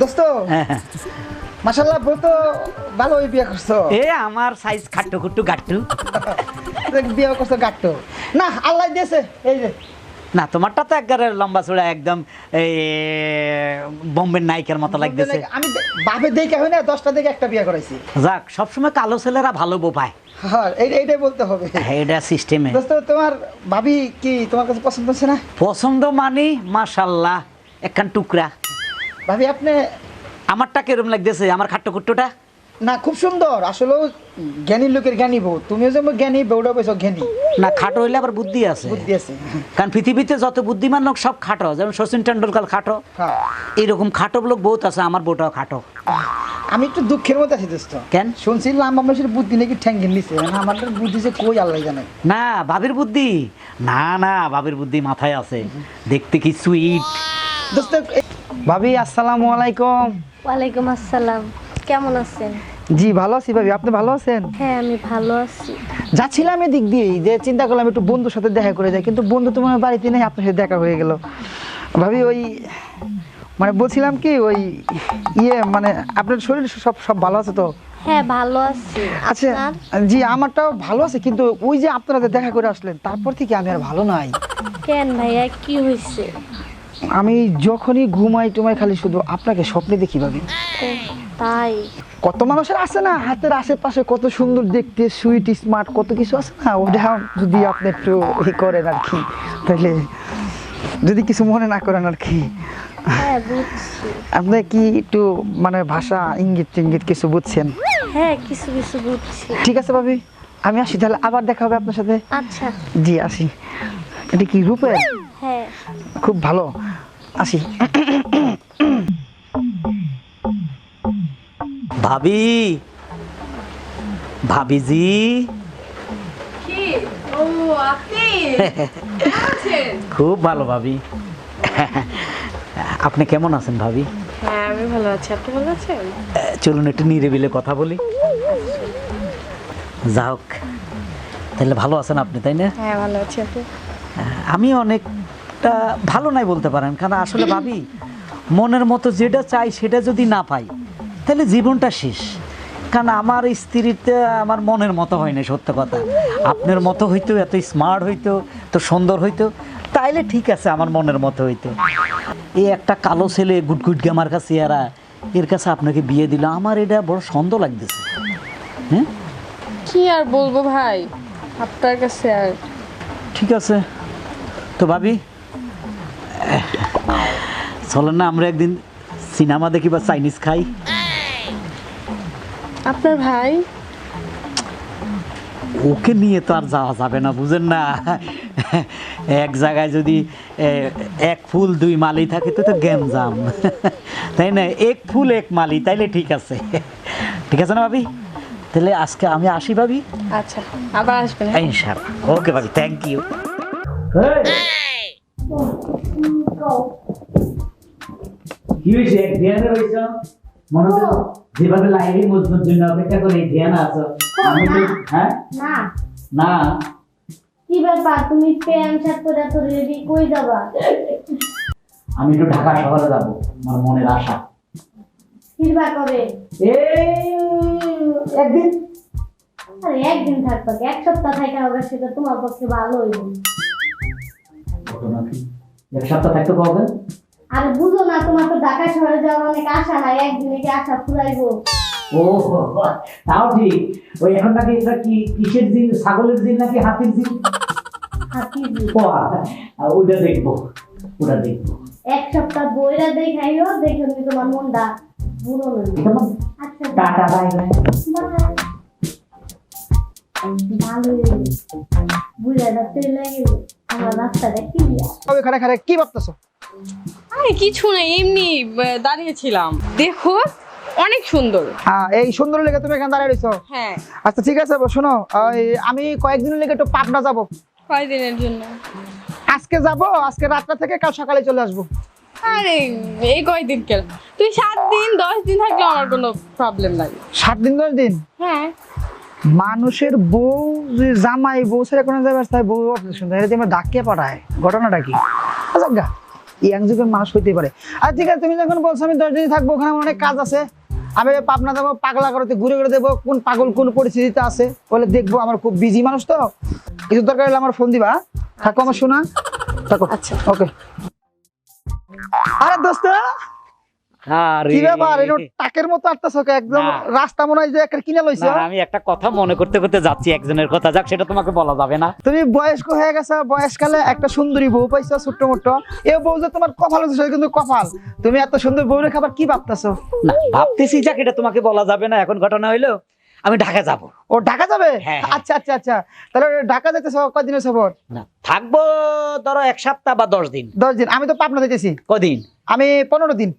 দোস্ত মাসাল্লাহ বউ তো ভালোই বিয়ে করছ। এ আমার সাইজ খাট্টু খুট্টু গাট্টু। বিয়ে করছ গাট্টো। না আল্লাহ দিয়েছে এই যে। না তোমারটা তো একবারে লম্বা চূড়া একদম এই বোম্বের নায়িকার মতো লাগতেছে। আমি বাপে দেখে হয় না দশটা দেখে একটা বিয়ে করাইছি। যাক সবসময় কালো ছেলেরা ভালো বউ পায় হ্যাঁ এইটাই বলতে হবে। হ্যাঁ, এটা সিস্টেমে। দোস্ত তোমার ভাবি কি তোমার কাছে পছন্দ হচ্ছে না? পছন্দ মানি মাশাল্লাহ একখান টুকরা। ভাবি আপনি আমারটা কিরম লাগতেছে? আমার খাট্টু খুট্টুটা না খুব সুন্দর। আসলে জ্ঞানী লোকের জ্ঞানী বউ তুমিও যে জ্ঞানী বউটা পেয়েছ জ্ঞানী। না খাটো হইলে আবার বুদ্ধি আছে। বুদ্ধি আছে। কারণ পৃথিবীতে যত বুদ্ধিমান লোক সব খাটো। যেমন সচিন টেন্ডুলকার খাটো। এইরকম খাটো লোক বহুত আছে আমার বউটাও খাটো। আমি একটু দুঃখের মধ্যে আছি দোস্ত কেন? শুনছি লাম্বা মানুষের বুদ্ধি নাকি ঠ্যাঙ্গিন নিছে আমার বুদ্ধি যে কই আল্লাহ জানে। না বাবির বুদ্ধি। না না বাবির বুদ্ধি মাথায় আছে। দেখতে কি সুইট দোস্ত ভাবি আসসালামু আলাইকুম। ওয়ালাইকুম আসসালাম। কেমন আছেন? জি ভালো আছি ভাবি। আপনি ভালো আছেন? হ্যাঁ আমি ভালো আছি। যাচ্ছিলাম এদিক দিয়ে যে চিন্তা করলাম একটু বন্ধুর সাথে দেখা করে যাই কিন্তু বন্ধু তো মনে বাড়িতে নেই আপনার সাথে দেখা হয়ে গেল। ভাবি ওই মানে বলছিলাম কি ওই ইয়ে মানে আপনার শরীর সব সব ভালো আছে তো? হ্যাঁ ভালো আছি। আচ্ছা জি আমারটাও ভালো আছে কিন্তু ওই যে আপনারা দেখা করে আসলেন তারপর থেকে আমি আর ভালো নাই। কেন ভাইয়া কি হয়েছে? আমি যখনই ঘুমাই টুমাই খালি শুধু আপনাকে স্বপ্নে দেখি ভাবি। তাই? কত মানুষের আছে না? হাতের আশেপাশে কত সুন্দর দেখতে সুইট স্মার্ট কত কিছু আছে না? ওটা যদি আপনি একটু ই করেন আর কি তাহলে যদি কিছু মনে না করেন আর কি। হ্যাঁ আপনি কি একটু মানে ভাষা ইঙ্গিত টিঙ্গিত কিছু বুঝছেন? হ্যাঁ কিছু কিছু বুঝছি। ঠিক আছে ভাবি আমি আসি তাহলে আবার দেখা হবে আপনার সাথে। আচ্ছা। জি আসি। এটা কি রূপের? হ্যাঁ। খুব ভালো। আসি। ভাবি ভাবিজি। কেমন আছেন? খুব ভালো ভাবি। আপনি কেমন আছেন ভাবি? হ্যাঁ আমি ভালো আছি। আপনি ভালো আছেন? চলুন একটু নিরিবিলে কথা বলি। যা হোক তাহলে ভালো আছেন আপনি তাই না? হ্যাঁ ভালো আছি। আপনি? আমি অনেকটা ভালো নাই বলতে পারেন কারণ আসলে ভাবি মনের মতো যেটা চাই সেটা যদি না পাই তাহলে জীবনটা শেষ। কারণ আমার স্ত্রীটা আমার মনের মতো হয় না সত্য কথা। আপনার মতো হইতো এত স্মার্ট হইতো তো সুন্দর হইতো। তাইলে ঠিক আছে আমার মনের মতো হইতো। এই একটা কালো ছেলে গুটগুটকে আমার কাছে এরা এর কাছে আপনাকে বিয়ে দিল আমার এটা বড় সন্দেহ লাগতেছে। হ্যাঁ? কি আর বলব ভাই? আপনার কাছে আর। ঠিক আছে। তো ভাবি চলেন না আমরা একদিন সিনেমা দেখি বা চাইনিজ খাই। আপনার ভাই? ওকে নিয়ে তো আর যাওয়া যাবে না বুঝেন না। এক জায়গায় যদি এক ফুল দুই মালি থাকে তো তো গ্যামজাম তাই না? এক ফুল এক মালি তাইলে ঠিক আছে। ঠিক আছে না ভাবি? তাহলে আজকে আমি আসি ভাবি? আচ্ছা আবার আসবেন? ইনশাআল্লাহ। ওকে ভাবি থ্যাংক ইউ কি হয়েছে ধ্যানে রয়েছ মনে হচ্ছে যেভাবে লাইনে মজবুত জন্য অপেক্ষা করে ধ্যান আছো। আমি তো হ্যাঁ? না। না। কি ব্যাপার? তুমি প্যান্ট শার্ট পরে এত রেডি কই যাবা? আমি একটু ঢাকা শহরে যাব আমার মনের আশা। কবে? এই একদিন। আরে একদিন থাকবা এক সপ্তাহ থাকা হবে সেটা তোমার পক্ষে ভালো হইব। ঘটনা কি? এক সপ্তাহ থাকতে পারবেন আর বুঝো না তোমার তো ঢাকা শহরে যাওয়ার অনেক আশা নাই একদিনে কি আশা ফুরাইবো। ও তাও ঠিক। ওই এখন নাকি এটা কি কিসের দিন ছাগলের দিন নাকি হাতির দিন হাতি ও, আ, ওইটা দেখব ওটা দেখব। এক সপ্তাহ বইরা দেখাইও দেখে নি তোমার মনটা। বুড়ো আচ্ছা। Tata bye bye. ভালো বুড়া রাস্তে লাগে আমার রাস্তাটা ক্লিয়ার তবে খারে খারে কি ভাবতেছো? কিছু না এমনি দাঁড়িয়েছিলাম। দেখো অনেক সুন্দর। হ্যাঁ এই সুন্দর লেগে তুমি এখানে দাঁড়িয়ে হ্যাঁ। আচ্ছা ঠিক আছে শোনো আমি কয়েকদিনের লেগে একটু পাবনা যাব। কয়দিনের জন্য? আজকে যাব আজকে রাতটা থেকে কাল সকালে চলে আসব। আরে এই কয়দিন কেন? তুই সাত দিন দশ দিন থাকলে আমার কোনো প্রবলেম নাই। সাত দিন দশ দিন? হ্যাঁ। মানুষের বউ জামাই বউ ছেড়ে কোনো তাই বউ অপারেশন আমার ডাকিয়ে পাঠায়। ঘটনাটা কি? যাজ্ঞা ইয়াং যুগের মানুষ হইতে পারে। আর ঠিক আছে তুমি যখন বলছো আমি দশ দিন থাকব ওখানে আমার অনেক কাজ আছে। আমি পাবনা যাব পাগলা করতে ঘুরে ঘুরে দেবো কোন পাগল কোন পরিস্থিতিতে আছে। বলে দেখব আমার খুব বিজি মানুষ তো। কিছু দরকার হলে আমার ফোন দিবা হ্যাঁ? থাকো আমার শোনা থাকো। আচ্ছা। ওকে আরে দোস্ত! কি ব্যাপার? এটা টাকের মতো আটতেছ একদম রাস্তা মনে হয় যে একটা কিনে লইছো। আমি একটা কথা মনে করতে করতে যাচ্ছি একজনের কথা। যাক সেটা তোমাকে বলা যাবে না। তুমি বয়স্ক হয়ে গেছো বয়সকালে একটা সুন্দরী বউ পাইছো ছোট্ট মোট্ট। এ বউ যে তোমার কপাল হচ্ছে কিন্তু কপাল। তুমি এত সুন্দর বউ রেখে আবার কি ভাবতেছো? না ভাবতেছি যাক এটা তোমাকে বলা যাবে না। এখন ঘটনা হইল আমি ঢাকা যাব। ও ঢাকা যাবে? হ্যাঁ, হ্যাঁ। আচ্ছা আচ্ছা আচ্ছা। তাহলে ঢাকা যেতেছ কদিনের সফর? না থাকব ধরো এক সপ্তাহ বা দশ দিন। দশ দিন। আমি তো পাবনা যেতেছি কদিন? আমি পনেরো দিন।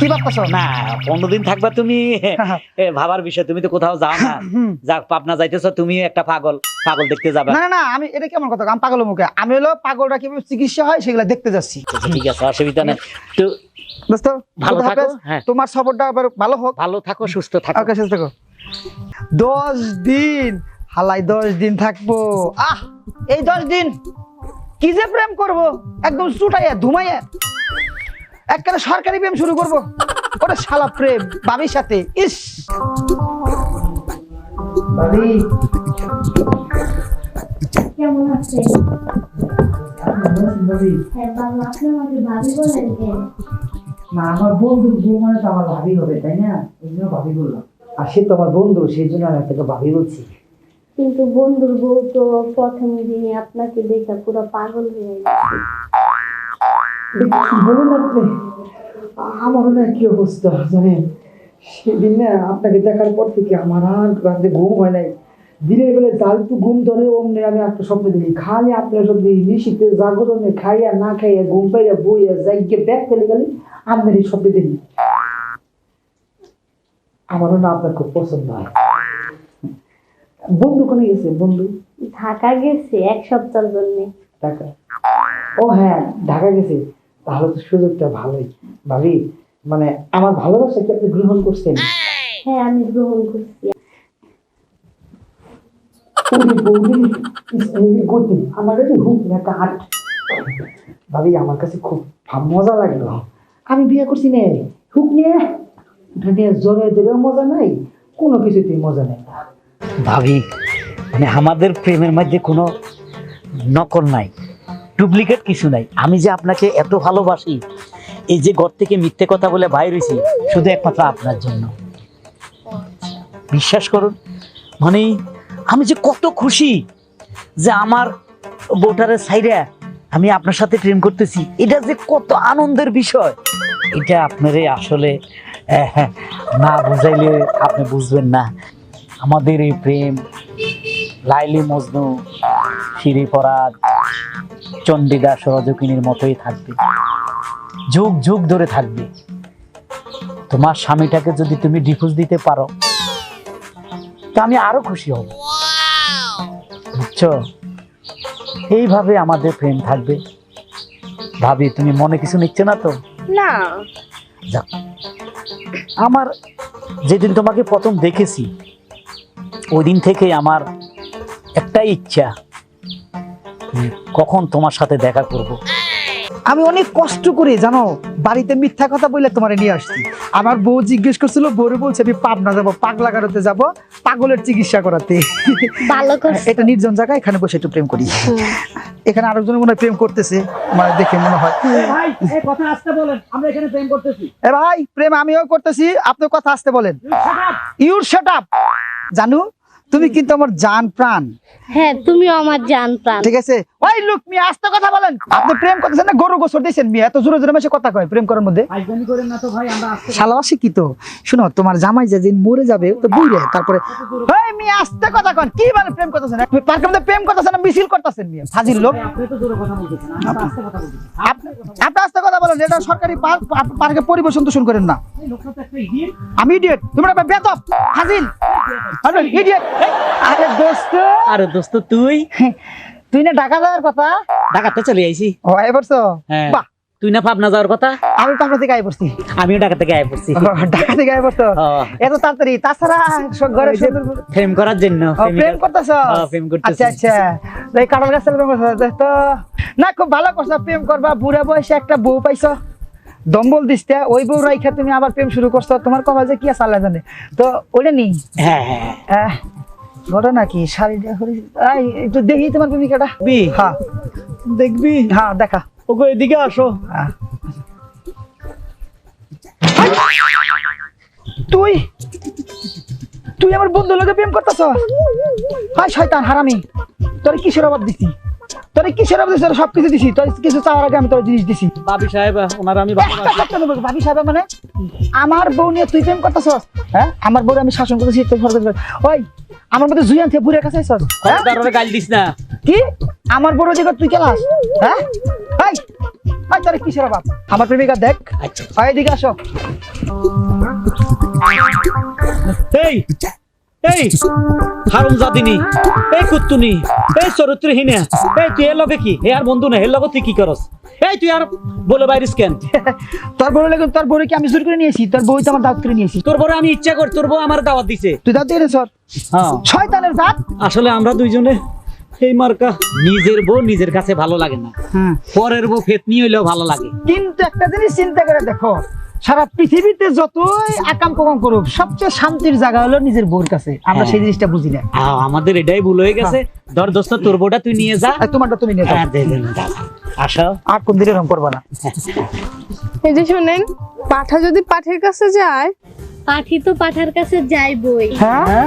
কি ভাবতেছো? না পনেরো দিন থাকবা তুমি। ভাবার বিষয় তুমি তো কোথাও যাও না। যাক পাবনা যাইতেছো তুমি একটা পাগল। পাগল দেখতে যাবে। না না আমি এটা কেমন কথা? আমি পাগল মুখে। আমি হলো পাগলরা কীভাবে চিকিৎসা হয় সেগুলো দেখতে যাচ্ছি। আচ্ছা, ঠিক আছে অসুবিধা নেই। তো দোস্ত ভালো থাকো, হ্যাঁ। তোমার সফরটা আবার ভালো হোক। ভালো থাকো সুস্থ থাকো। ওকে সুস্থ থাকো। দশ দিন। হালাই দশ দিন থাকব। আহ এই দশ দিন কি যে প্রেম করব? একদম চুটাইয়া ধুমাইয়া। একবারে সরকারি প্রেম শুরু করব। ওরে শালা প্রেম বাবির সাথে। ইস। বাবি। কেমন আছে বাবি? হ্যাঁ বাবা আপনি আমাকে ভাবি বলেন কেন? না আমার বন্ধুর বউ মানে তো আমার ভাবি হবে তাই না? এই জন্য ভাবি বললাম। আর সে তো আমার বন্ধু সেই জন্য আমি তাকে ভাবি বলছি। কিন্তু বন্ধুর বউ তো প্রথম দিনে আপনাকে দেখে পুরো পাগল হয়ে গেছে। বলুন আপনি? আমারও না কি অবস্থা জানেন? সেদিন না আপনাকে দেখার পর থেকে আমার আর রাতে ঘুম হয় নাই। দিনের বেলা জাল একটু ঘুম ধরে অমনি আমি একটা স্বপ্ন দেখি খালি আপনার সব দেখি নিশীতে জাগরণে খাইয়া না খাইয়া ঘুম পাইয়া বইয়া যাইকে ব্যাগ ফেলে গেলে আপনার এই স্বপ্ন দেখি। আমারও না আপনার খুব পছন্দ হয়। বন্ধু কোনে গেছে বন্ধু? ঢাকা গেছে এক সপ্তাহের জন্য। ঢাকা? ও হ্যাঁ ঢাকা গেছে। তাহলে তো সুযোগটা ভালোই। ভাবি মানে আমার ভালোবাসা কি আপনি গ্রহণ করছেন? হ্যাঁ আমি গ্রহণ করছি। বৌদি, গতি আমার কাছে হুক না একটা হাট। ভাবি আমার কাছে খুব মজা লাগল। আমি বিয়ে করছি নে হুক নিয়ে। ওটা নিয়ে জোরে দিলেও মজা নাই কোনো কিছুতেই মজা নেই। ভাবি মানে আমাদের প্রেমের মধ্যে কোনো নকল নাই ডুপ্লিকেট কিছু নাই। আমি যে আপনাকে এত ভালোবাসি এই যে ঘর থেকে মিথ্যে কথা বলে বাইর হয়েছি শুধু একমাত্র আপনার জন্য। বিশ্বাস করুন মানে আমি যে কত খুশি যে আমার বোটারের সাইডে আমি আপনার সাথে প্রেম করতেছি। এটা যে কত আনন্দের বিষয়। এটা আপনারে আসলে না বুঝাইলে আপনি বুঝবেন না। আমাদের এই প্রেম, লাইলি মজনু, শিরি পরাগ চণ্ডীদাস রজকিনীর মতোই থাকবে। যুগ যুগ ধরে থাকবে। তোমার স্বামীটাকে যদি তুমি ডিভোর্স দিতে পারো, তা আমি আরও খুশি হব। বুঝছ? এইভাবে আমাদের প্রেম থাকবে। ভাবি তুমি মনে কিছু নিচ্ছে না তো? না। যাক আমার যেদিন তোমাকে প্রথম দেখেছি ওই দিন থেকে আমার একটাই ইচ্ছা কখন তোমার সাথে দেখা করব। আমি অনেক কষ্ট করে জানো বাড়িতে মিথ্যা কথা বলে তোমার নিয়ে আসছি। আমার বউ জিজ্ঞেস করছিল বউরে বলছে আমি পাবনা যাব পাগলা কাটাতে যাব। পাগলের চিকিৎসা করাতে। ভালো করছে। এটা নির্জন জায়গা এখানে বসে একটু প্রেম করি। এখানে আরেকজন মনে হয় প্রেম করতেছে মানে দেখে মনে হয়। ভাই এই কথা আসতে বলেন আমরা এখানে প্রেম করতেছি। এ ভাই প্রেম আমিও করতেছি আপনি কথা আসতে বলেন। ইউর শাট আপ জানু তুমি কিন্তু আমার জান প্রাণ। হ্যাঁ তুমিও আমার জান প্রাণ। ঠিক আছে? ওই লুক মিয়া আস্তে কথা বলেন। আপনি প্রেম করতেছেন না? গরু গোসর দিয়েছেন মিয়া? এত জোরে জোরে মেশে কথা কয় প্রেম করার মধ্যে। আইজানি করেন না তো ভাই আমরা আসতে শালা শিক্ষিত শুনো তোমার জামাই যে দিন মরে যাবে তো বুঝলে তারপরে এই মিয়া আস্তে কথা কন। কি মানে প্রেম করতেছেন? আপনি পার্কের মধ্যে প্রেম করতেছেন না মিছিল করতেছেন মিয়া? ফাজিল লোক। আপনি তো জোরে কথা বলতেছেন আমরা আস্তে কথা বলতেছি। আপ- আপনি আস্তে কথা বলেন এটা সরকারি পার্ক পার্কে পরিবেশন দূষণ করেন না। এই লোকটা তো একটা ইডিয়েট আমি ইডিয়েট তুমি একটা বেতপ ফাজিল। ইডিয়েট আরে দোস্ত। আরে দোস্ত তুই? তুই না ঢাকা যাওয়ার কথা? ঢাকাতে চলে আইছি। ও আয় পড়ছো? হ্যাঁ। বাহ। তুই না পাবনা যাওয়ার কথা? আমি পাবনা থেকে পড়ছি। আমিও ঢাকা থেকে পড়ছি। ঢাকা থেকে পড়ছো? এত তাড়াতাড়ি। তাছাড়া ঘরে প্রেম করার জন্য প্রেম করতেছ? প্রেম করতেছি। আচ্ছা আচ্ছা। এই কাঁঠাল গাছ প্রেম তো না খুব ভালো করছ। প্রেম করবা বুড়া বয়সে একটা বউ পাইছো। দম্বল দিসতে ওই বউ রাইখা তুমি আবার প্রেম শুরু করছ। তোমার কপাল যে কি আছে আল্লাহ জানে। তো ওইটা নেই? হ্যাঁ হ্যাঁ। ঘটনা কি শাড়িটা একটু দেখি তোমার প্রেমিকাটা বি? হ্যাঁ। দেখবি? হ্যাঁ দেখা। ওগো এদিকে আসো। হ্যাঁ। তুই? তুই আমার বন্ধু লোকে প্রেম করতেছ হাই শয়তান হারামি। তোর কিসের অভাব দিছি? তোর কিসের দিছি তোর সব কিছু দিছি। তোর কিছু চাওয়ার আগে আমি তোর জিনিস দিছি। ভাবি সাহেব ওনার আমি ভাবি সাহেব মানে আমার বউ নিয়ে তুই প্রেম করতেছ হ্যাঁ? আমার বউ আমি শাসন করতেছি তুই ফরজ। ওই আমার মধ্যে বুড়ের কাছে আইছস? হ্যাঁ? গাল দিস না। কি? আমার বড় দিকে তুই কেলাস হ্যাঁ? এই এই তোর কিসের অভাব? আমার প্রেমিকা দেখ। আচ্ছা। আয় এদিকে আসো। এই এই হারুম জাদিনি এই কুত্তুনি এই চরিত্রহীনা এই তুই এর লগে কি? এ আর বন্ধু না এর তুই কি করস? এই তুই আর বলে বাইরিস কেন? তোর বড় লেগে তোর বড় কি আমি জোর করে নিয়েছি তোর তো আমার দাওয়াত করে নিয়েছি। তোর বড় আমি ইচ্ছা কর তোর বউ আমার দাওয়াত দিছে। তুই দাওয়াত দিয়ে সর হ্যাঁ। শয়তানের জাত। আসলে আমরা দুইজনে এই মার্কা নিজের বউ নিজের কাছে ভালো লাগে না। হুম পরের বউ ফেতনি হইলেও ভালো লাগে। কিন্তু একটা জিনিস চিন্তা করে দেখো সারা পৃথিবীতে যতই আকাম কুকাম করুক সবচেয়ে শান্তির জায়গা হলো নিজের বউর কাছে। আমরা হ্যাঁ। সেই জিনিসটা বুঝি না। আমাদের এটাই ভুল হয়ে গেছে। ধর দোস্ত তোর বোটা তুই নিয়ে যা। তোমারটা তুমি নিয়ে যাও। হ্যাঁ, যা। আসো। আর কোন দিন এরকম করবা না। এই যে শুনেন পাঠা যদি পাঠের কাছে যায় পাঠি তো পাঠার কাছে যাই বই হ্যাঁ?